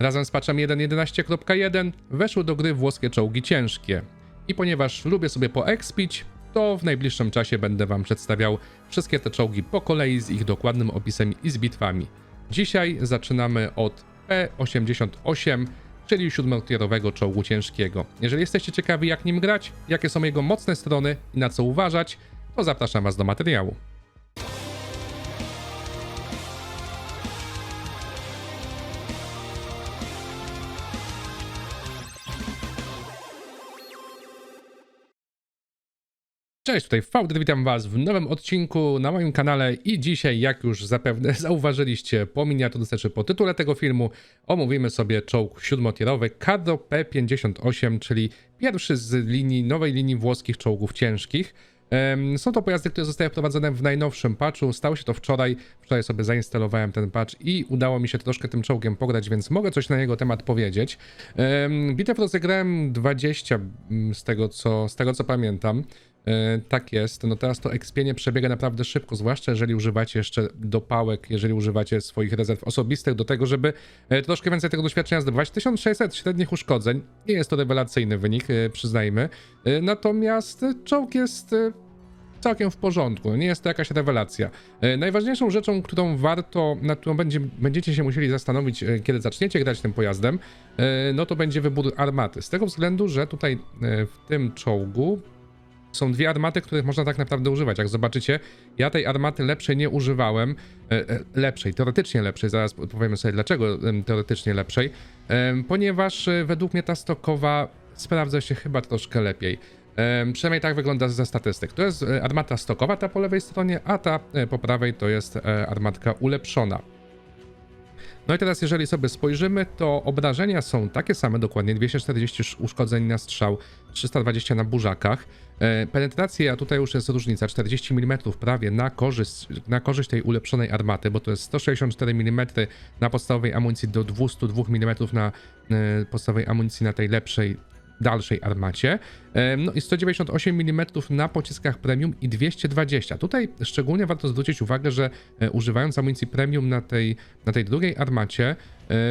Razem z patchem 1.11.1 weszły do gry włoskie czołgi ciężkie. I ponieważ lubię sobie poekspić, to w najbliższym czasie będę Wam przedstawiał wszystkie te czołgi po kolei z ich dokładnym opisem i z bitwami. Dzisiaj zaczynamy od P88, czyli siódmotierowego czołgu ciężkiego. Jeżeli jesteście ciekawi jak nim grać, jakie są jego mocne strony i na co uważać, to zapraszam Was do materiału. Cześć, tutaj Fałder, witam Was w nowym odcinku na moim kanale i dzisiaj, jak już zapewne zauważyliście po miniaturce czy po tytule tego filmu, omówimy sobie czołg siódmotierowy Cardo P58, czyli pierwszy z linii, nowej linii włoskich czołgów ciężkich. Są to pojazdy, które zostały wprowadzone w najnowszym patchu. Stało się to wczoraj. Wczoraj sobie zainstalowałem ten patch i udało mi się troszkę tym czołgiem pograć, więc mogę coś na jego temat powiedzieć. Bitew rozegrałem 20 mm, z tego, co, z tego co pamiętam. E, Tak jest. No teraz to ekspienie przebiega naprawdę szybko, zwłaszcza jeżeli używacie jeszcze dopałek, jeżeli używacie swoich rezerw osobistych do tego, żeby e, troszkę więcej tego doświadczenia zdobywać. 1600 średnich uszkodzeń. Nie jest to rewelacyjny wynik, e, przyznajmy. Natomiast czołg jest całkiem w porządku. Nie jest to jakaś rewelacja. Najważniejszą rzeczą, którą warto, nad którą będzie, będziecie się musieli zastanowić, kiedy zaczniecie grać tym pojazdem, no to będzie wybór armaty. Z tego względu, że tutaj w tym czołgu są dwie armaty, których można tak naprawdę używać. Jak zobaczycie, ja tej armaty lepszej nie używałem. E, e, Lepszej, teoretycznie lepszej, zaraz powiemy sobie dlaczego teoretycznie lepszej, ponieważ e, według mnie ta stokowa sprawdza się chyba troszkę lepiej. Przynajmniej tak wygląda ze statystyk. To jest armata stokowa, ta po lewej stronie, a ta po prawej to jest armatka ulepszona. No i teraz, jeżeli sobie spojrzymy, to obrażenia są takie same, dokładnie 240 sz- uszkodzeń na strzał, 320 na burzakach. E, Penetracja, tutaj już jest różnica, 40 mm prawie na korzyść, na korzyść tej ulepszonej armaty, bo to jest 164 mm na podstawowej amunicji do 202 mm na e, podstawowej amunicji na tej lepszej dalszej armacie. E, No i 198 mm na pociskach premium i 220. Tutaj szczególnie warto zwrócić uwagę, że używając amunicji premium na tej, na tej drugiej armacie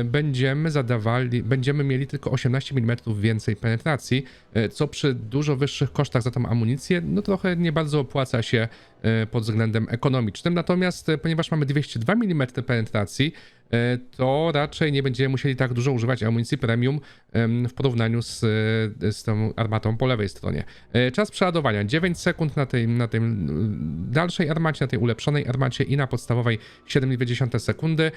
będziemy zadawali, będziemy mieli tylko 18 mm więcej penetracji, co przy dużo wyższych kosztach za tą amunicję, no trochę nie bardzo opłaca się e, pod względem ekonomicznym. Natomiast e, ponieważ mamy 202 mm penetracji, e, to raczej nie będziemy musieli tak dużo używać amunicji premium em, w porównaniu z, e, z tą armatą po lewej stronie. E, Czas przeładowania 9 sekund na tej, na tej mm, dalszej armacie, na tej ulepszonej armacie i na podstawowej 7,2 sekundy.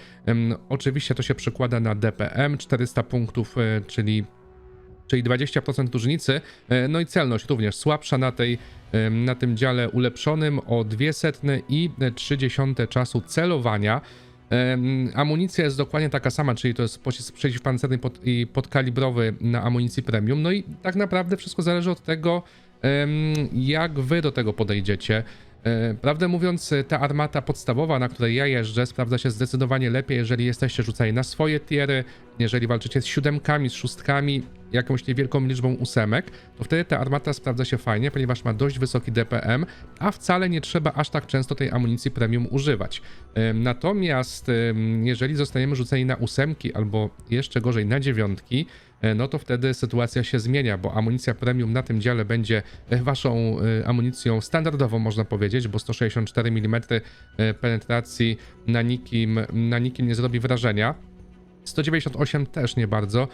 Oczywiście to się przekłada na DPM 400 punktów, e, czyli czyli 20% różnicy. E, No i celność również słabsza na, tej, em, na tym dziale ulepszonym o 200 i 30 czasu celowania. Em, Amunicja jest dokładnie taka sama, czyli to jest pocisk przeciwpancerny pod, i podkalibrowy na amunicji premium. No i tak naprawdę wszystko zależy od tego, jak wy do tego podejdziecie. E, Prawdę mówiąc, e, ta armata podstawowa, na której ja jeżdżę, sprawdza się zdecydowanie lepiej, jeżeli jesteście rzucani na swoje tiery, jeżeli walczycie z siódemkami, z szóstkami, jakąś niewielką liczbą ósemek, to wtedy ta armata sprawdza się fajnie, ponieważ ma dość wysoki DPM, a wcale nie trzeba aż tak często tej amunicji premium używać. Em, Natomiast em, jeżeli zostaniemy rzuceni na ósemki albo jeszcze gorzej na dziewiątki, e, no to wtedy sytuacja się zmienia, bo amunicja premium na tym dziale będzie e, waszą e, amunicją standardową, można powiedzieć, bo 164 mm e, penetracji na nikim, na nikim nie zrobi wrażenia. 198 też nie bardzo,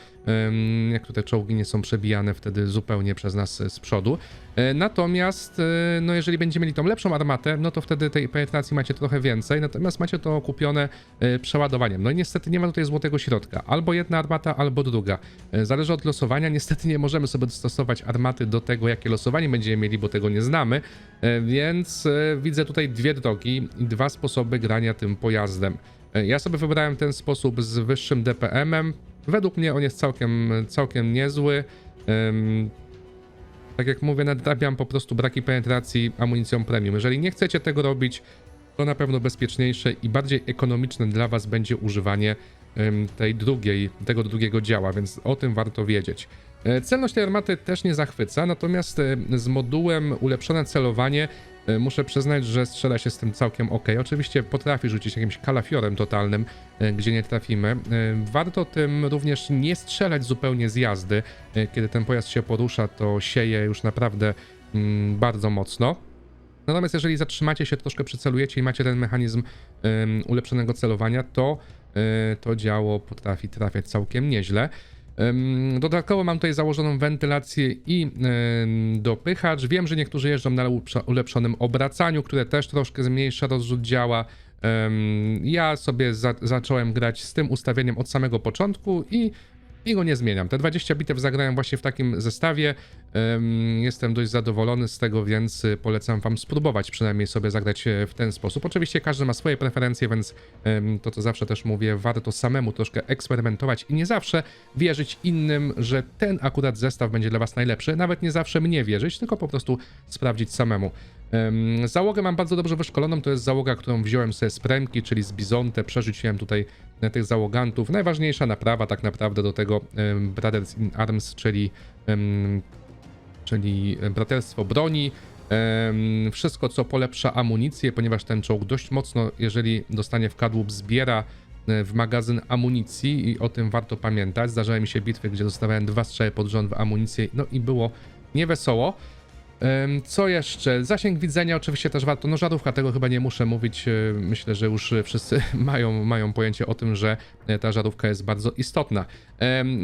jak tutaj czołgi nie są przebijane wtedy zupełnie przez nas e, z przodu. E, Natomiast, e, no jeżeli będziemy mieli tą lepszą armatę, no to wtedy tej penetracji macie trochę więcej, natomiast macie to kupione e, przeładowaniem. No i niestety nie ma tutaj złotego środka. Albo jedna armata, albo druga. Zależy od losowania. Niestety nie możemy sobie dostosować armaty do tego, jakie losowanie będziemy mieli, bo tego nie znamy. Więc widzę tutaj dwie drogi i dwa sposoby grania tym pojazdem. Ja sobie wybrałem ten sposób z wyższym DPM-em. Według mnie on jest całkiem, całkiem niezły. Tak jak mówię, nadrabiam po prostu braki penetracji amunicją premium. Jeżeli nie chcecie tego robić, to na pewno bezpieczniejsze i bardziej ekonomiczne dla Was będzie używanie tej drugiej, tego drugiego działa, więc o tym warto wiedzieć. E, Celność tej armaty też nie zachwyca, natomiast e, z modułem ulepszone celowanie Muszę przyznać, że strzela się z tym całkiem ok. Oczywiście potrafi rzucić jakimś kalafiorem totalnym, e, gdzie nie trafimy. E, Warto tym również nie strzelać zupełnie z jazdy. E, Kiedy ten pojazd się porusza, to sieje już naprawdę mm, bardzo mocno. Natomiast jeżeli zatrzymacie się, troszkę przycelujecie i macie ten mechanizm ulepszonego celowania, to e, to działo potrafi trafiać całkiem nieźle. Dodatkowo mam tutaj założoną wentylację i dopychacz. Wiem, że niektórzy jeżdżą na ulepszonym obracaniu, które też troszkę zmniejsza rozrzut działa. Ja sobie za zacząłem grać z tym ustawieniem od samego początku i i go nie zmieniam. Te 20 bitew zagrałem właśnie w takim zestawie. Em, Jestem dość zadowolony z tego, więc y, polecam wam spróbować przynajmniej sobie zagrać e, w ten sposób. Oczywiście każdy ma swoje preferencje, więc to co zawsze też mówię, warto samemu troszkę eksperymentować i nie zawsze wierzyć innym, że ten akurat zestaw będzie dla was najlepszy. Nawet nie zawsze mnie wierzyć, tylko po prostu sprawdzić samemu. Załogę mam bardzo dobrze wyszkoloną, to jest załoga, którą wziąłem sobie z premki, czyli z Bizonte, przerzuciłem tutaj e, tych załogantów. Najważniejsza naprawa tak naprawdę do tego Brothers in Arms, czyli, czyli braterstwo broni. Wszystko, co polepsza amunicję, ponieważ ten czołg dość mocno, jeżeli dostanie w kadłub, zbiera e, w magazyn amunicji i o tym warto pamiętać. Zdarzały mi się bitwy, gdzie dostawałem dwa strzały pod rząd w amunicję, no i było niewesoło. Em, Co jeszcze? Zasięg widzenia oczywiście też warto. No żarówka, tego chyba nie muszę mówić. e, Myślę, że już wszyscy mają, mają pojęcie o tym, że e, ta żarówka jest bardzo istotna.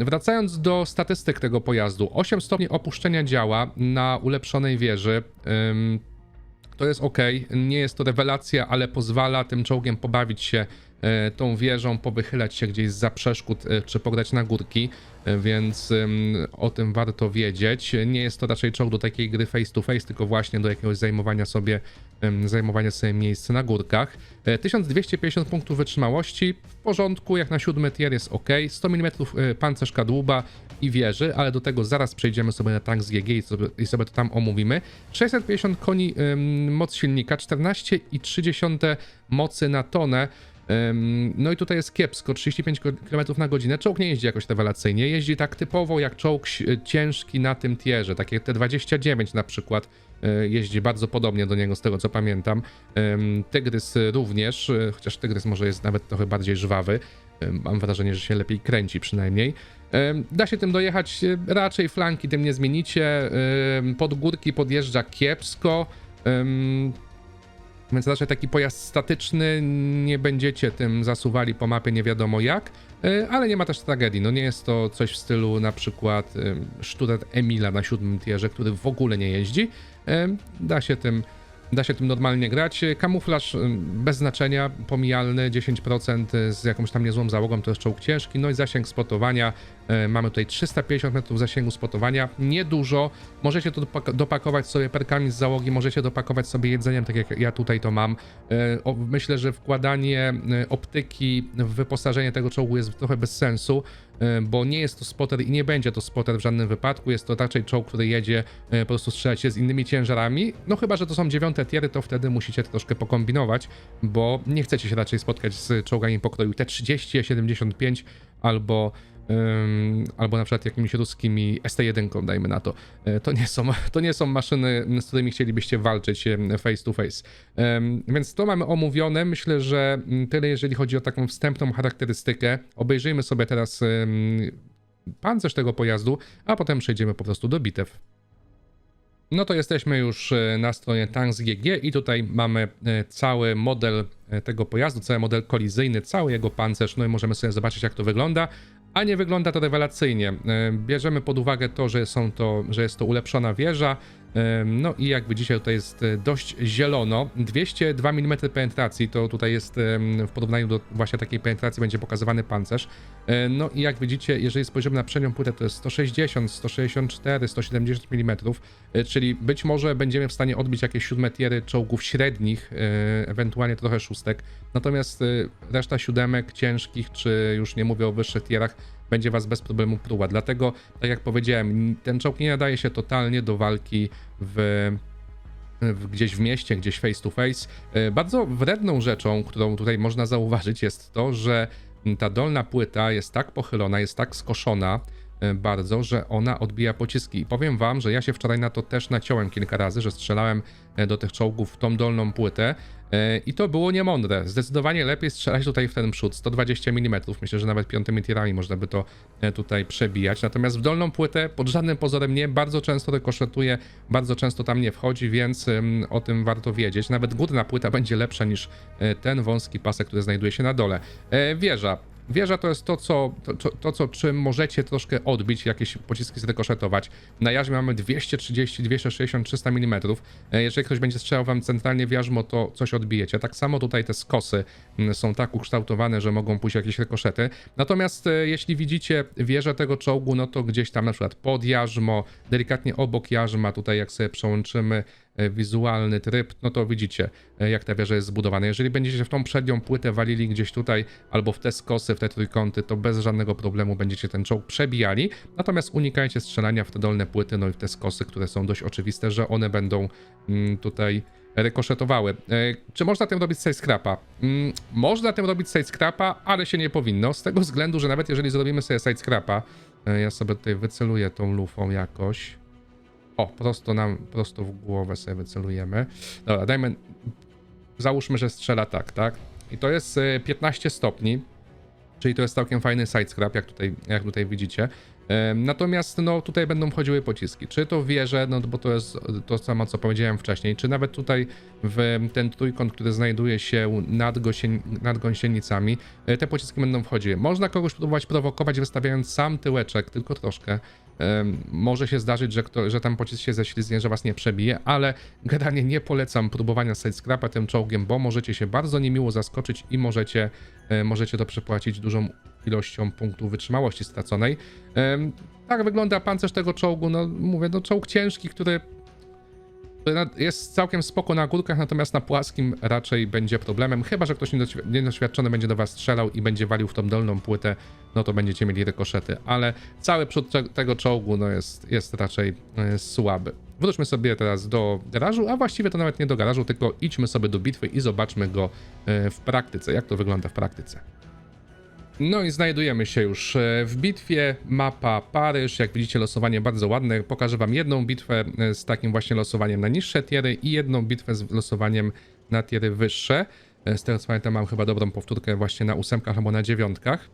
Wracając do statystyk tego pojazdu. 8 stopni opuszczenia działa na ulepszonej wieży. To jest ok, nie jest to rewelacja, ale pozwala tym czołgiem pobawić się e, tą wieżą, powychylać się gdzieś za przeszkód, e, czy pograć na górki, e, więc o tym warto wiedzieć. Nie jest to raczej czołg do takiej gry face to face, tylko właśnie do jakiegoś zajmowania sobie, zajmowania sobie miejsc na górkach. E, 1250 punktów wytrzymałości, w porządku, jak na siódmy tier jest ok. 100 mm e, pancerz kadłuba i wieży, ale do tego zaraz przejdziemy sobie na tank z GG i sobie, i sobie to tam omówimy. 650 koni moc silnika, 14,3 mocy na tonę. No i tutaj jest kiepsko, 35 km na godzinę. Czołg nie jeździ jakoś rewelacyjnie, jeździ tak typowo jak czołg ś- ciężki na tym tierze, takie T29 na przykład y, jeździ bardzo podobnie do niego z tego co pamiętam. Tygrys również, y, chociaż Tygrys może jest nawet trochę bardziej żwawy. Mam wrażenie, że się lepiej kręci przynajmniej. Da się tym dojechać, raczej flanki tym nie zmienicie. Pod górki podjeżdża kiepsko. Więc raczej taki pojazd statyczny, nie będziecie tym zasuwali po mapie nie wiadomo jak, y, ale nie ma też tragedii. No nie jest to coś w stylu na przykład ym, Studet Emila na siódmym tierze, który w ogóle nie jeździ. Ym, Da się tym Da się tym normalnie grać. Kamuflaż ym, bez znaczenia, pomijalny, 10% z jakąś tam niezłą załogą, to jest czołg ciężki. No i zasięg spotowania. e, Mamy tutaj 350 metrów zasięgu spotowania. Niedużo. Możecie to dopak- dopakować sobie perkami z załogi, możecie dopakować sobie jedzeniem, tak jak ja tutaj to mam. Myślę, że wkładanie optyki w wyposażenie tego czołgu jest trochę bez sensu, bo nie jest to spotter i nie będzie to spotter w żadnym wypadku. Jest to raczej czołg, który jedzie e, po prostu strzelać się z innymi ciężarami. No chyba, że to są dziewiąte tiery, to wtedy musicie troszkę pokombinować, bo nie chcecie się raczej spotkać z czołgami pokroju T30, E75 albo albo na przykład jakimiś ruskimi ST1, dajmy na to. E, To nie są, to nie są maszyny, z którymi chcielibyście walczyć em, face to face. Więc to mamy omówione. Myślę, że mm, tyle, jeżeli chodzi o taką wstępną charakterystykę. Obejrzyjmy sobie teraz pancerz tego pojazdu, a potem przejdziemy po prostu do bitew. No to jesteśmy już e, na stronie Tanks GG i tutaj mamy e, cały model e, tego pojazdu, cały model kolizyjny, cały jego pancerz, no i możemy sobie zobaczyć jak to wygląda, a nie wygląda to rewelacyjnie. E, Bierzemy pod uwagę to, że, są to, że jest to ulepszona wieża, no i jak widzicie tutaj jest e, dość zielono, 202 mm penetracji, to tutaj jest w porównaniu do właśnie takiej penetracji będzie pokazywany pancerz. No i jak widzicie, jeżeli spojrzymy na przednią płytę, to jest 160, 164, 170 mm, czyli być może będziemy w stanie odbić jakieś siódme tiery czołgów średnich, e, ewentualnie trochę szóstek. Natomiast e, reszta siódemek ciężkich, czy już nie mówię o wyższych tierach, będzie was bez problemu pruła. Dlatego, tak jak powiedziałem, ten czołg nie nadaje się totalnie do walki w gdzieś w mieście, gdzieś face to face. E, Bardzo wredną rzeczą, którą tutaj można zauważyć, jest to, że ta dolna płyta jest tak pochylona, jest tak skoszona, e, bardzo, że ona odbija pociski. I powiem wam, że ja się wczoraj na to też naciąłem kilka razy, że strzelałem e, do tych czołgów w tą dolną płytę i to było niemądre. Zdecydowanie lepiej strzelać tutaj w ten przód, 120 mm. Myślę, że nawet piątymi tirami można by to e, tutaj przebijać. Natomiast w dolną płytę pod żadnym pozorem nie, bardzo często rykoszetuje, bardzo często tam nie wchodzi, więc o tym warto wiedzieć. Nawet górna płyta będzie lepsza niż e, ten wąski pasek, który znajduje się na dole. E, Wieża. Wieża to jest to co, to, to, co czym możecie troszkę odbić, jakieś pociski zrykoszetować. Na jarzmie mamy 230, 260, 300 mm. Jeżeli ktoś będzie strzelał wam centralnie w jarzmo, to coś odbijecie. Tak samo tutaj te skosy są tak ukształtowane, że mogą pójść jakieś rykoszety. Natomiast e, jeśli widzicie wieżę tego czołgu, no to gdzieś tam na przykład pod jarzmo, delikatnie obok jarzma, tutaj jak sobie przełączymy wizualny tryb, no to widzicie, e, jak ta wieża jest zbudowana. Jeżeli będziecie w tą przednią płytę walili gdzieś tutaj, albo w te skosy, w te trójkąty, to bez żadnego problemu będziecie ten czołg przebijali. Natomiast unikajcie strzelania w te dolne płyty, no i w te skosy, które są dość oczywiste, że one będą mm, tutaj rykoszetowały. E, Czy można tym robić sidescrapa? Mm, Można tym robić sidescrapa, ale się nie powinno, z tego względu, że nawet jeżeli zrobimy sobie sidescrapa, e, ja sobie tutaj wyceluję tą lufą jakoś. O, prosto nam, prosto w głowę sobie wycelujemy. Dobra, dajmy, załóżmy, że strzela tak, tak? I to jest e, 15 stopni, czyli to jest całkiem fajny sidescrap, jak tutaj, jak tutaj widzicie. Natomiast no, tutaj będą wchodziły pociski. Czy to wieże, no bo to jest to samo, co powiedziałem wcześniej, czy nawet tutaj w ten trójkąt, który znajduje się nad, Gosien, nad gąsienicami, e, te pociski będą wchodziły. Można kogoś próbować prowokować, wystawiając sam tyłeczek, tylko troszkę. Może się zdarzyć, że, kto, że tam pocisk się ześlizgnie, że was nie przebije, ale generalnie nie polecam próbowania sidescrapa tym czołgiem, bo możecie się bardzo niemiło zaskoczyć i możecie, e, możecie to przepłacić dużą ilością punktów wytrzymałości straconej. Tak wygląda pancerz tego czołgu. No mówię, no czołg ciężki, który jest całkiem spoko na górkach, natomiast na płaskim raczej będzie problemem. Chyba, że ktoś niedoświ- niedoświadczony będzie do was strzelał i będzie walił w tą dolną płytę, no to będziecie mieli rykoszety. Ale cały przód te- tego czołgu no jest, jest raczej e, słaby. Wróćmy sobie teraz do garażu, a właściwie to nawet nie do garażu, tylko idźmy sobie do bitwy i zobaczmy go e, w praktyce, jak to wygląda w praktyce. No i znajdujemy się już e, w bitwie. Mapa Paryż. Jak widzicie, losowanie bardzo ładne. Pokażę Wam jedną bitwę e, z takim właśnie losowaniem na niższe tiery i jedną bitwę z losowaniem na tiery wyższe. E, Z tego co pamiętam, mam chyba dobrą powtórkę właśnie na ósemkach albo na dziewiątkach.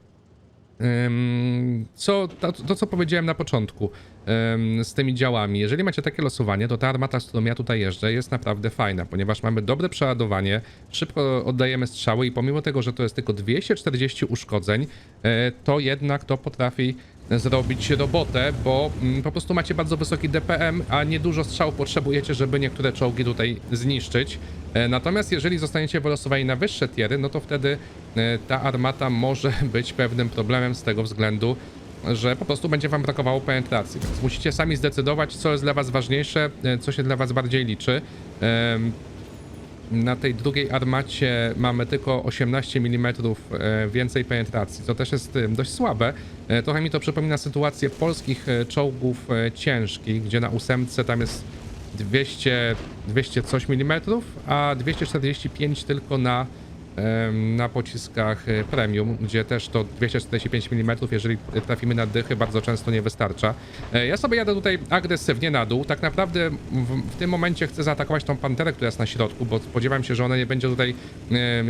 Co, to, to, co powiedziałem na początku z tymi działami. Jeżeli macie takie losowanie, to ta armata, z którą ja tutaj jeżdżę, jest naprawdę fajna, ponieważ mamy dobre przeładowanie, szybko oddajemy strzały i pomimo tego, że to jest tylko 240 uszkodzeń, e, to jednak to potrafi zrobić robotę, bo mm, po prostu macie bardzo wysoki DPM, a niedużo strzał potrzebujecie, żeby niektóre czołgi tutaj zniszczyć. E, Natomiast jeżeli zostaniecie wylosowani na wyższe tiery, no to wtedy e, ta armata może być pewnym problemem z tego względu, że po prostu będzie wam brakowało penetracji. Więc musicie sami zdecydować, co jest dla was ważniejsze, e, co się dla was bardziej liczy. Na tej drugiej armacie mamy tylko 18 mm e, więcej penetracji, co też jest e, dość słabe. E, Trochę mi to przypomina sytuację polskich czołgów ciężkich, gdzie na ósemce tam jest 200, 200 coś milimetrów, a 245 tylko na, na pociskach e, premium, gdzie też to 245 mm, jeżeli trafimy na dychy, bardzo często nie wystarcza. E, Ja sobie jadę tutaj agresywnie na dół. Tak naprawdę w, w tym momencie chcę zaatakować tą panterę, która jest na środku, bo spodziewam się, że ona nie będzie tutaj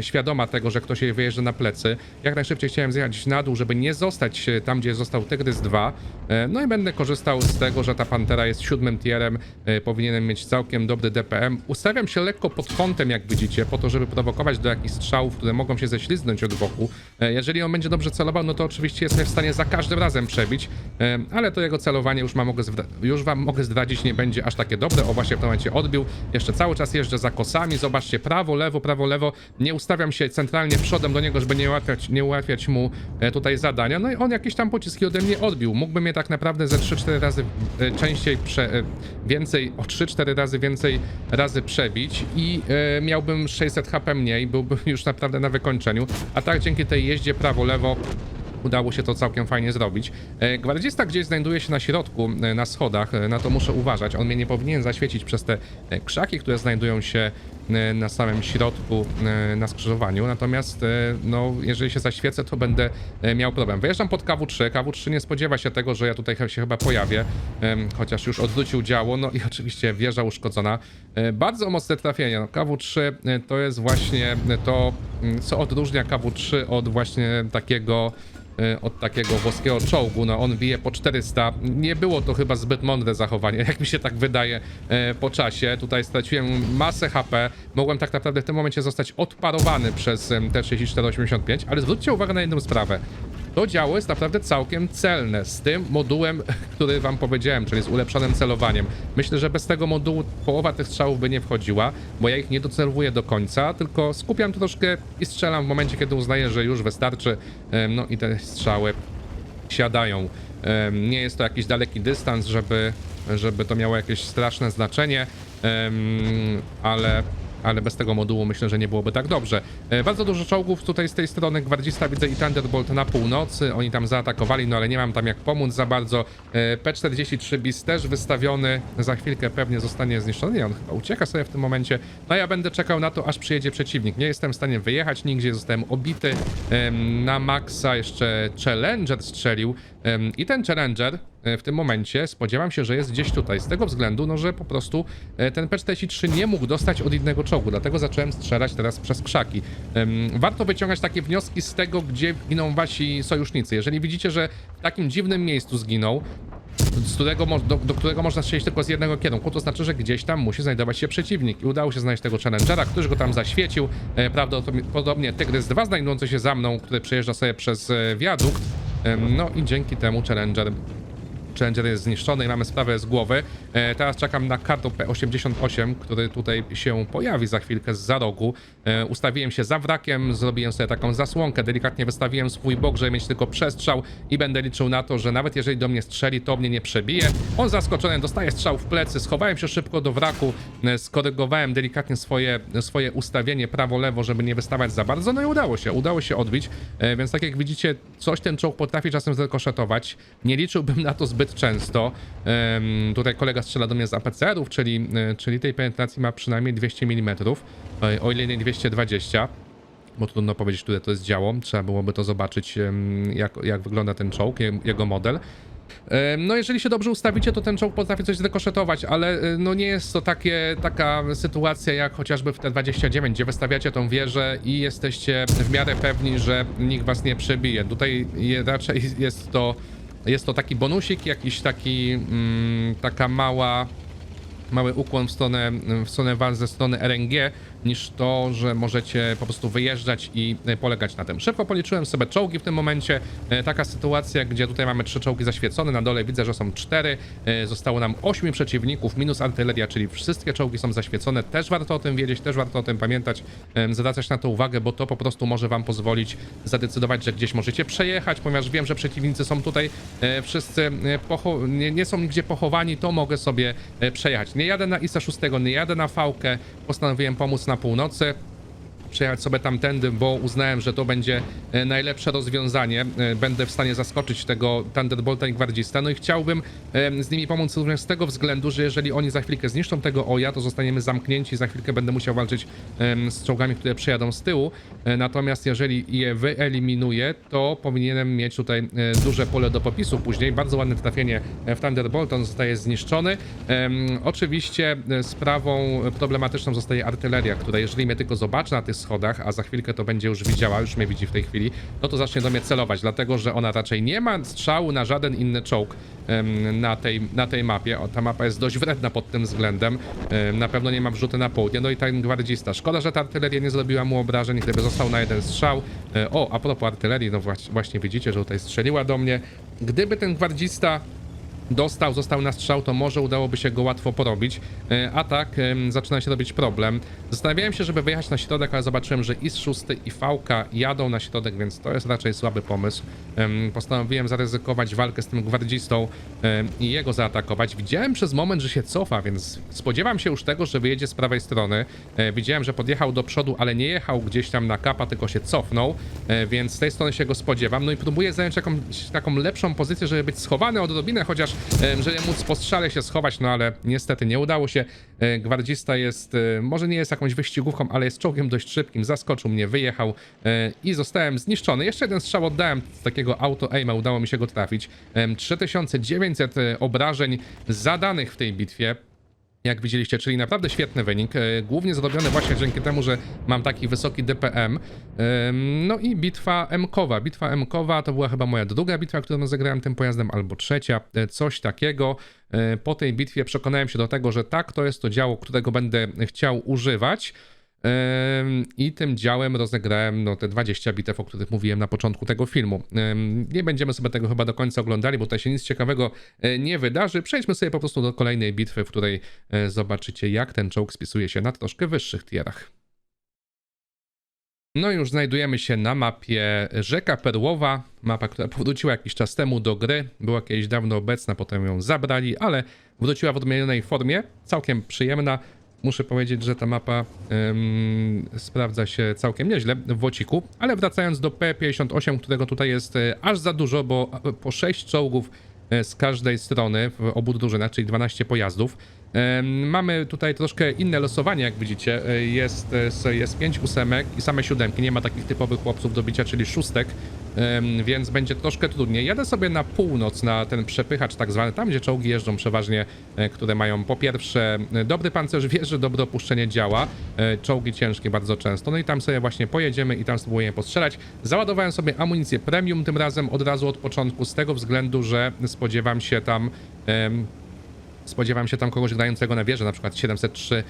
świadoma tego, że ktoś jej wyjeżdża na plecy. Jak najszybciej chciałem zjechać na dół, żeby nie zostać e, tam, gdzie został Tygrys 2. E, No i będę korzystał z tego, że ta pantera jest siódmym tierem, powinienem mieć całkiem dobry DPM. Ustawiam się lekko pod kątem, jak widzicie, po to, żeby prowokować do jakichś strzałów, które mogą się ześlizgnąć od boku. E, Jeżeli on będzie dobrze celował, no to oczywiście jest mnie w stanie za każdym razem przebić, e, ale to jego celowanie już, mogę już wam mogę zdradzić, nie będzie aż takie dobre. O, właśnie w tym momencie odbił. Jeszcze cały czas jeżdżę za kosami. Zobaczcie, prawo, lewo, prawo, lewo. Nie ustawiam się centralnie przodem do niego, żeby nie ułatwiać, nie ułatwiać mu e, tutaj zadania. No i on jakieś tam pociski ode mnie odbił. Mógłby mnie tak naprawdę ze 3-4 razy częściej, prze, więcej, o 3-4 razy więcej razy przebić i miałbym 600 HP mniej, byłbym już naprawdę na wykończeniu. A tak dzięki tej jeździe prawo-lewo Udało się to całkiem fajnie zrobić. E, Gwardzista gdzieś znajduje się na środku, e, na schodach, e, na to muszę uważać. On mnie nie powinien zaświecić przez te krzaki, które znajdują się na samym środku, na skrzyżowaniu. Natomiast, no, jeżeli się zaświecę, to będę miał problem. Wyjeżdżam pod KW3. KW3 nie spodziewa się tego, że ja tutaj się chyba pojawię, chociaż już odwrócił działo. No i oczywiście wieża uszkodzona. Bardzo mocne trafienie. No, KW3 e, to jest właśnie to, mm, co odróżnia KW3 od właśnie takiego od takiego włoskiego czołgu. No on bije po 400. Nie było to chyba zbyt mądre zachowanie, jak mi się tak wydaje e, po czasie. Tutaj straciłem masę HP. Mogłem tak naprawdę w tym momencie zostać odparowany przez em, T-3485, ale zwróćcie uwagę na jedną sprawę. To działo jest naprawdę całkiem celne z tym modułem, który wam powiedziałem, czyli z ulepszonym celowaniem. Myślę, że bez tego modułu połowa tych strzałów by nie wchodziła, bo ja ich nie docelowuję do końca, tylko skupiam troszkę i strzelam w momencie, kiedy uznaję, że już wystarczy. No i te strzały siadają. Nie jest to jakiś daleki dystans, żeby, żeby to miało jakieś straszne znaczenie, ale, ale bez tego modułu myślę, że nie byłoby tak dobrze. E, Bardzo dużo czołgów tutaj z tej strony, Gwardzista widzę i Thunderbolt na północy, oni tam zaatakowali, no ale nie mam tam jak pomóc za bardzo. E, P-43 BIS też wystawiony, za chwilkę pewnie zostanie zniszczony, nie, on chyba ucieka sobie w tym momencie. No ja będę czekał na to, aż przyjedzie przeciwnik. Nie jestem w stanie wyjechać nigdzie, zostałem obity. Na maksa jeszcze Challenger strzelił i ten Challenger e, w tym momencie spodziewam się, że jest gdzieś tutaj, z tego względu, no, że po prostu ten P-43 nie mógł dostać od innego czołgu, dlatego zacząłem strzelać teraz przez krzaki. Warto wyciągać takie wnioski z tego, gdzie giną wasi sojusznicy. Jeżeli widzicie, że w takim dziwnym miejscu zginął, z którego, do, do którego można strzelić tylko z jednego kierunku, to znaczy, że gdzieś tam musi znajdować się przeciwnik. I udało się znaleźć tego Challengera, który go tam zaświecił. E, prawdopodobnie Tygrys 2 znajdujący się za mną, który przejeżdża sobie przez e, wiadukt. No i dzięki temu Challenger Challenger jest zniszczony i mamy sprawę z głowy. E, teraz czekam na kartę P88, który tutaj się pojawi za chwilkę z rogu. E, ustawiłem się za wrakiem, zrobiłem sobie taką zasłonkę, delikatnie wystawiłem swój bok, żeby mieć tylko przestrzał i będę liczył na to, że nawet jeżeli do mnie strzeli, to mnie nie przebije. On zaskoczony dostaje strzał w plecy, schowałem się szybko do wraku, e, skorygowałem delikatnie swoje, swoje ustawienie prawo-lewo, żeby nie wystawać za bardzo, no i udało się, udało się odbić, e, więc tak jak widzicie, coś ten czołg potrafi czasem zrekoszetować. Nie liczyłbym na to zbyt często. Tutaj kolega strzela do mnie z APCR-ów, czyli, e, czyli tej penetracji ma przynajmniej 200 mm, e, o ile nie 220 bo trudno powiedzieć, które to jest działo. Trzeba byłoby to zobaczyć, jak, jak wygląda ten czołg, je- jego model. No, jeżeli się dobrze ustawicie, to ten czołg potrafi coś zdekoszetować, ale e, no nie jest to takie, taka sytuacja jak chociażby w T29, gdzie wystawiacie tą wieżę i jesteście w miarę pewni, że nikt was nie przebije. Tutaj raczej jest to, jest to taki bonusik, jakiś taki, mm, taka mała, mały ukłon w stronę, w stronę was ze strony RNG, niż to, że możecie po prostu wyjeżdżać i e, polegać na tym. Szybko policzyłem sobie czołgi w tym momencie. E, Taka sytuacja, gdzie tutaj mamy trzy czołgi zaświecone, na dole widzę, że są cztery. E, Zostało nam ośmiu przeciwników, minus artyleria, czyli wszystkie czołgi są zaświecone. Też warto o tym wiedzieć, też warto o tym pamiętać, zwracać na to uwagę, bo to po prostu może wam pozwolić zadecydować, że gdzieś możecie przejechać, ponieważ wiem, że przeciwnicy są tutaj wszyscy nie, nie są nigdzie pochowani, to mogę sobie przejechać. Nie jadę na ISA 6, nie jadę na Fałkę, postanowiłem pomóc na północy przejechać sobie tamtędy, bo uznałem, że to będzie e, najlepsze rozwiązanie. E, Będę w stanie zaskoczyć tego Thunderbolta i Gwardzista. No i chciałbym z nimi pomóc również z tego względu, że jeżeli oni za chwilkę zniszczą tego oja, to zostaniemy zamknięci. Za chwilkę będę musiał walczyć z czołgami, które przejadą z tyłu. E, Natomiast jeżeli je wyeliminuję, to powinienem mieć tutaj duże pole do popisu później. Bardzo ładne trafienie w Thunderbolt, on zostaje zniszczony. Oczywiście sprawą problematyczną zostaje artyleria, która jeżeli mnie tylko zobaczy na tych schodach, a za chwilkę to będzie już widziała, już mnie widzi w tej chwili, no to zacznie do mnie celować, dlatego że ona raczej nie ma strzału na żaden inny czołg na tej, na tej mapie. O, ta mapa jest dość wredna pod tym względem. Em, Na pewno nie ma wrzuty na południe. No i ten gwardzista. Szkoda, że ta artyleria nie zrobiła mu obrażeń, gdyby został na jeden strzał. E, O, a propos artylerii, no właśnie widzicie, że tutaj strzeliła do mnie. Gdyby ten gwardzista dostał, został na strzał, to może udałoby się go łatwo porobić, E, a tak zaczyna się robić problem. Zastanawiałem się, żeby wyjechać na środek, ale zobaczyłem, że IS-6 i VK jadą na środek, więc to jest raczej słaby pomysł. Em, Postanowiłem zaryzykować walkę z tym gwardzistą i jego zaatakować. Widziałem przez moment, że się cofa, więc spodziewam się już tego, że wyjedzie z prawej strony. E, Widziałem, że podjechał do przodu, ale nie jechał gdzieś tam na kapa, tylko się cofnął, e, więc z tej strony się go spodziewam. No i próbuję zająć jakąś taką lepszą pozycję, żeby być schowany odrobinę, chociaż żeby móc po strzale się schować, no ale niestety nie udało się. E, Gwardzista jest, e, może nie jest jakąś wyścigówką, ale jest czołgiem dość szybkim, zaskoczył mnie, wyjechał e, i zostałem zniszczony. Jeszcze jeden strzał oddałem z takiego auto-aima, udało mi się go trafić. Em, 3900 e, obrażeń zadanych w tej bitwie jak widzieliście, czyli naprawdę świetny wynik. e, Głównie zrobiony właśnie dzięki temu, że mam taki wysoki DPM. No i bitwa M-kowa. Bitwa M-kowa to była chyba moja druga bitwa, którą zagrałem tym pojazdem, albo trzecia, e, coś takiego. E, Po tej bitwie przekonałem się do tego, że tak, to jest to działo, którego będę chciał używać. I tym działem rozegrałem no, te 20 bitew, o których mówiłem na początku tego filmu. Nie będziemy sobie tego chyba do końca oglądali, bo tutaj się nic ciekawego e, nie wydarzy. Przejdźmy sobie po prostu do kolejnej bitwy, w której e, zobaczycie, jak ten czołg spisuje się na troszkę wyższych tierach. No już znajdujemy się na mapie Rzeka Perłowa, mapa, która powróciła jakiś czas temu do gry, była kiedyś dawno obecna, potem ją zabrali, ale wróciła w odmienionej formie, całkiem przyjemna. Muszę powiedzieć, że ta mapa ym, sprawdza się całkiem nieźle w Wociku, ale wracając do P58, którego tutaj jest e, aż za dużo, bo e, po 6 czołgów e, z każdej strony w obu drużynach, czyli 12 pojazdów. Mamy tutaj troszkę inne losowanie, jak widzicie. E, Jest, e, jest 5 ósemek i same siódemki. Nie ma takich typowych chłopców do bicia, czyli szóstek, więc będzie troszkę trudniej. Jadę sobie na północ, na ten przepychacz tak zwany, tam gdzie czołgi jeżdżą przeważnie, e, które mają po pierwsze dobry pancerz wieży, dobre opuszczenie działa, czołgi ciężkie bardzo często. No i tam sobie właśnie pojedziemy i tam spróbujemy postrzelać. Załadowałem sobie amunicję premium tym razem od razu od początku, z tego względu, że spodziewam się tam spodziewam się tam kogoś grającego na wieżę, na przykład 703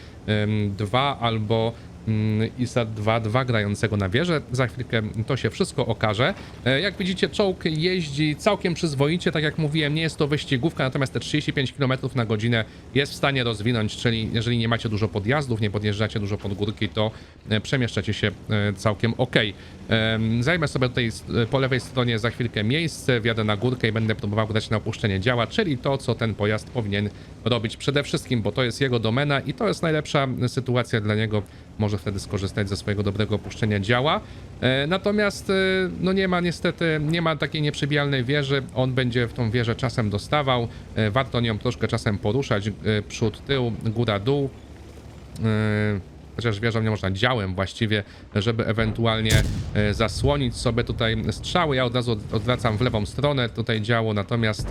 ym, 2 albo mm, ISA 2.2 grającego na wieżę. Za chwilkę to się wszystko okaże. E, Jak widzicie, czołg jeździ całkiem przyzwoicie, tak jak mówiłem, nie jest to wyścigówka, natomiast te 35 km na godzinę jest w stanie rozwinąć, czyli jeżeli nie macie dużo podjazdów, nie podjeżdżacie dużo pod górki, to e, przemieszczacie się e, całkiem ok. Zajmę sobie tutaj po lewej stronie za chwilkę miejsce, wjadę na górkę i będę próbował grać na opuszczenie działa, czyli to, co ten pojazd powinien robić przede wszystkim, bo to jest jego domena i to jest najlepsza sytuacja dla niego. Może wtedy skorzystać ze swojego dobrego opuszczenia działa. E, Natomiast e, no nie ma niestety, nie ma takiej nieprzybijalnej wieży. On będzie w tą wieżę czasem dostawał. E, Warto nią troszkę czasem poruszać. Przód, tył, góra, dół. Chociaż wieżą nie można działem właściwie, żeby ewentualnie yy, zasłonić sobie tutaj strzały. Ja od razu od- odwracam w lewą stronę tutaj działo, natomiast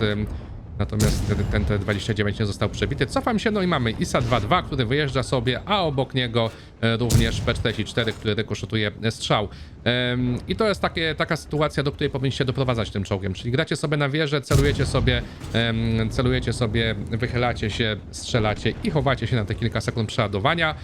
natomiast ten, ten T29 nie został przebity. Cofam się, no i mamy ISA 2.2, który wyjeżdża sobie, a obok niego yy, również P44, który rykoszutuje strzał. I to jest takie, taka sytuacja, do której powinniście doprowadzać tym czołgiem, czyli gracie sobie na wieżę, celujecie sobie, celujecie sobie, wychylacie się, strzelacie i chowacie się na te kilka sekund przeładowania.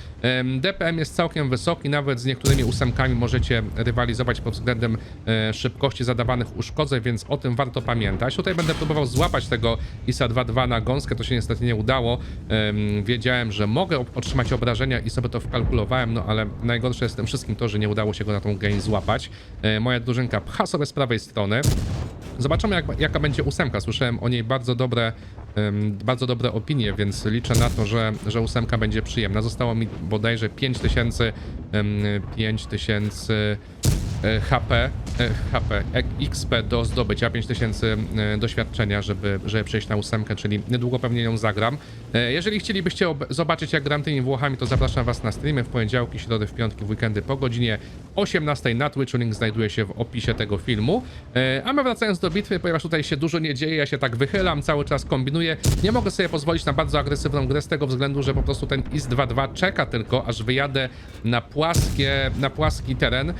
DPM jest całkiem wysoki, nawet z niektórymi ósemkami możecie rywalizować pod względem e, szybkości zadawanych uszkodzeń, więc o tym warto pamiętać. Tutaj będę próbował złapać tego ISA 2.2 na gąskę, to się niestety nie udało. Em, Wiedziałem, że mogę otrzymać obrażenia i sobie to wkalkulowałem, no ale najgorsze jest tym wszystkim to, że nie udało się go na tą gain złapać. E, Moja drużynka pcha sobie z prawej strony. Zobaczymy, jak, jaka będzie ósemka. Słyszałem o niej bardzo dobre, em, bardzo dobre opinie, więc liczę na to, że, że ósemka będzie przyjemna. Zostało mi bodajże 5000 em, 5000 e, HP, e, HP, e, XP do zdobycia, 5000 e, doświadczenia, żeby, żeby przejść na ósemkę, czyli niedługo pewnie ją zagram. E, Jeżeli chcielibyście ob- zobaczyć, jak gram tymi Włochami, to zapraszam Was na streamy w poniedziałki, środy, w piątki, w weekendy po godzinie 18 na Twitchu. Link znajduje się w opisie tego filmu. E, A my wracając do bitwy, ponieważ tutaj się dużo nie dzieje, ja się tak wychylam, cały czas kombinuję. Nie mogę sobie pozwolić na bardzo agresywną grę z tego względu, że po prostu ten IS 2.2 czeka tylko, aż wyjadę na płaskie, na płaski teren,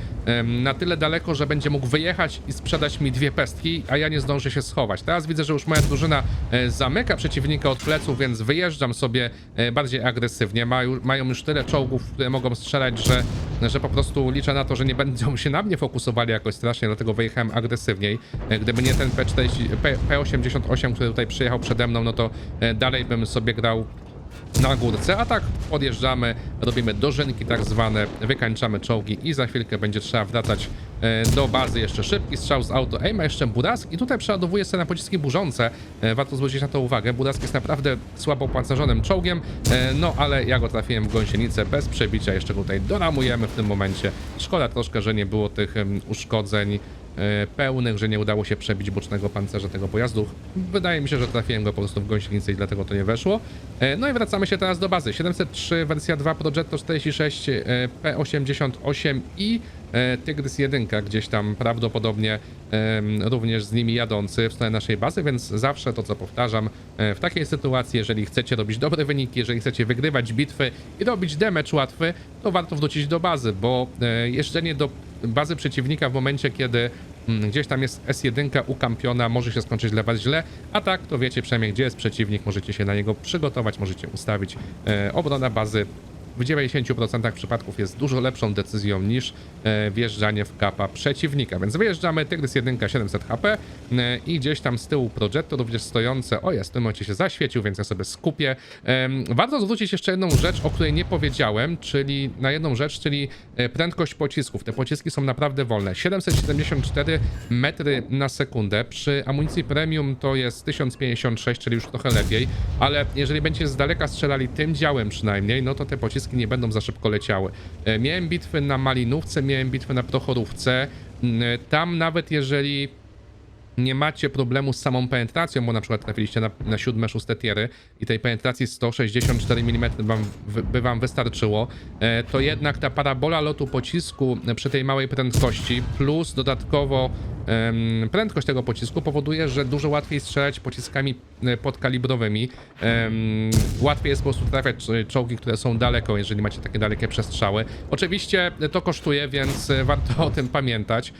na tyle daleko, że będzie mógł wyjechać i sprzedać mi dwie pestki, a ja nie zdążę się schować. Teraz widzę, że już moja drużyna e, zamyka przeciwnika od pleców, więc wyjeżdżam sobie e, bardziej agresywnie. Mają, już tyle czołgów, które mogą strzelać, że, że po prostu liczę na to, że nie będą się na mnie fokusowali jakoś strasznie, dlatego wyjechałem agresywniej. E, Gdyby nie ten P40, P, P88, który tutaj przyjechał przede mną, no to dalej bym sobie grał na górce, a tak podjeżdżamy, robimy dożynki tak zwane, wykańczamy czołgi i za chwilkę będzie trzeba wracać e, do bazy. Jeszcze szybki strzał z auto aima, jeszcze Burask i tutaj przeładowuję sobie na pociski burzące. E, Warto zwrócić na to uwagę. Burask jest naprawdę słabo opancerzonym czołgiem, e, no ale ja go trafiłem w gąsienicę bez przebicia. Jeszcze go tutaj doramujemy w tym momencie. Szkoda troszkę, że nie było tych uszkodzeń pełnych, że nie udało się przebić bocznego pancerza tego pojazdu. Wydaje mi się, że trafiłem go po prostu w gąsienicę i dlatego to nie weszło. E, No i wracamy się teraz do bazy. 703 wersja 2 Progetto 46 e, P88 i e, Tygrys 1 gdzieś tam prawdopodobnie również z nimi jadący w stronę naszej bazy, więc zawsze to co powtarzam, e, w takiej sytuacji, jeżeli chcecie robić dobre wyniki, jeżeli chcecie wygrywać bitwy i robić damage łatwy, to warto wrócić do bazy, bo e, jeżdżenie do bazy przeciwnika w momencie, kiedy mm, gdzieś tam jest S1 ukampiona, może się skończyć dla was źle, a tak to wiecie przynajmniej gdzie jest przeciwnik, możecie się na niego przygotować, możecie ustawić. E, obrona bazy w 90% przypadków jest dużo lepszą decyzją niż e, wjeżdżanie w kapa przeciwnika. Więc wyjeżdżamy, Tygrys 1 700 HP e, i gdzieś tam z tyłu Progetto również stojące, o jest, w tym momencie się zaświecił, więc ja sobie skupię. Warto zwrócić jeszcze jedną rzecz, o której nie powiedziałem, czyli na jedną rzecz, czyli e, prędkość pocisków. Te pociski są naprawdę wolne. 774 metry na sekundę. Przy amunicji premium to jest 1056, czyli już trochę lepiej, ale jeżeli będziecie z daleka strzelali tym działem przynajmniej, no to te pociski nie będą za szybko leciały. E, Miałem bitwy na Malinówce, miałem bitwy na Prochorówce. Mm, Tam nawet jeżeli nie macie problemu z samą penetracją, bo na przykład trafiliście na, na siódme, szóste tiery i tej penetracji 164 mm wam, by wam wystarczyło, e, to jednak ta parabola lotu pocisku przy tej małej prędkości plus dodatkowo prędkość tego pocisku powoduje, że dużo łatwiej strzelać pociskami e, podkalibrowymi. Łatwiej jest po prostu trafiać e, czołgi, które są daleko, jeżeli macie takie dalekie przestrzały. Oczywiście to kosztuje, więc warto o tym pamiętać.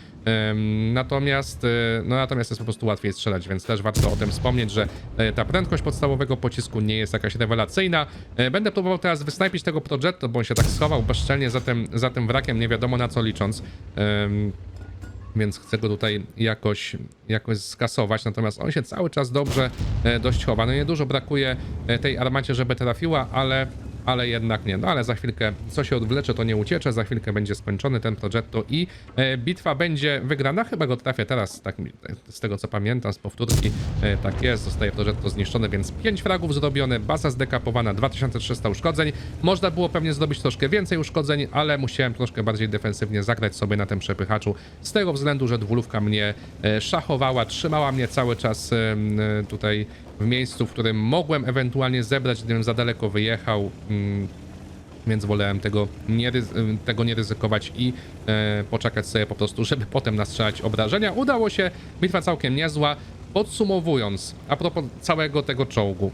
Natomiast, e, no natomiast jest po prostu łatwiej strzelać, więc też warto o tym wspomnieć, że e, ta prędkość podstawowego pocisku nie jest jakaś rewelacyjna. E, Będę próbował teraz wysnajpić tego Progetto, bo on się tak schował bezczelnie za tym, za tym wrakiem, nie wiadomo na co licząc. Więc chcę go tutaj jakoś, jakoś skasować, natomiast on się cały czas dobrze dość chowa. No niedużo brakuje tej armacie, żeby trafiła, ale, ale jednak nie. No ale za chwilkę, co się odwlecze, to nie uciecze, za chwilkę będzie skończony ten Progetto i e, bitwa będzie wygrana. Chyba go trafię teraz, tak z tego co pamiętam, z powtórki. E, tak jest, zostaje Progetto zniszczony, więc 5 fragów zrobione, baza zdekapowana, 2300 uszkodzeń. Można było pewnie zrobić troszkę więcej uszkodzeń, ale musiałem troszkę bardziej defensywnie zagrać sobie na tym przepychaczu, z tego względu, że dwulówka mnie e, szachowała, trzymała mnie cały czas e, tutaj w miejscu, w którym mogłem ewentualnie zebrać, gdybym za daleko wyjechał. mm, więc wolałem tego nie, tego nie ryzykować i e, poczekać sobie po prostu, żeby potem nastrzelać obrażenia. Udało się, bitwa całkiem niezła. Podsumowując, a propos całego tego czołgu.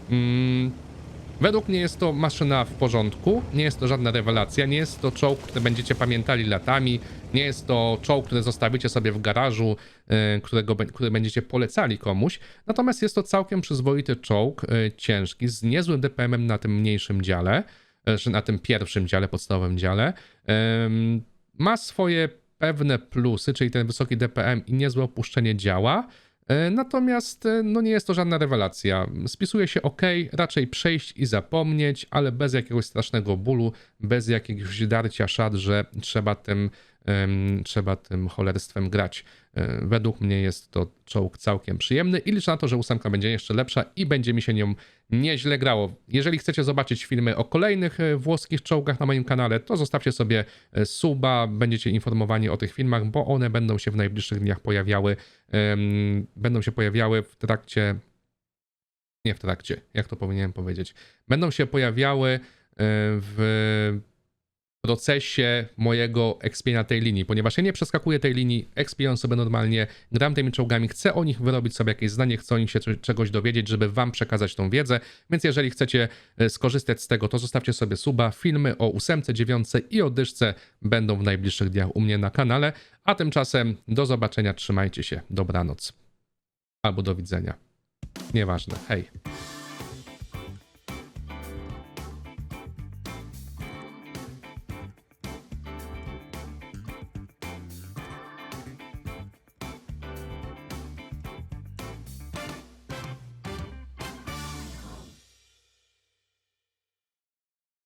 Według mnie jest to maszyna w porządku, nie jest to żadna rewelacja, nie jest to czołg, który będziecie pamiętali latami, nie jest to czołg, który zostawicie sobie w garażu, e, którego, który będziecie polecali komuś, natomiast jest to całkiem przyzwoity czołg, e, ciężki, z niezłym DPM-em na tym mniejszym dziale, e, czy na tym pierwszym dziale, podstawowym dziale. Ma swoje pewne plusy, czyli ten wysoki DPM i niezłe opuszczenie działa, E, Natomiast e, no nie jest to żadna rewelacja. Spisuje się ok, raczej przejść i zapomnieć, ale bez jakiegoś strasznego bólu, bez jakiegoś darcia szat, że trzeba tym, em, trzeba tym cholerstwem grać. E, Według mnie jest to czołg całkiem przyjemny i liczę na to, że ósemka będzie jeszcze lepsza i będzie mi się nią nieźle grało. Jeżeli chcecie zobaczyć filmy o kolejnych e, włoskich czołgach na moim kanale, to zostawcie sobie e, suba, będziecie informowani o tych filmach, bo one będą się w najbliższych dniach pojawiały. Będą się pojawiały w trakcie. Nie w trakcie, jak to powinienem powiedzieć. Będą się pojawiały w procesie mojego expienia tej linii, ponieważ ja nie przeskakuję tej linii, expię sobie normalnie, gram tymi czołgami, chcę o nich wyrobić sobie jakieś zdanie, chcę o nich się cze- czegoś dowiedzieć, żeby wam przekazać tą wiedzę, więc jeżeli chcecie e, skorzystać z tego, to zostawcie sobie suba, filmy o ósemce, dziewiątce i o dyszce będą w najbliższych dniach u mnie na kanale, a tymczasem do zobaczenia, trzymajcie się, dobranoc. Albo do widzenia. Nieważne, hej.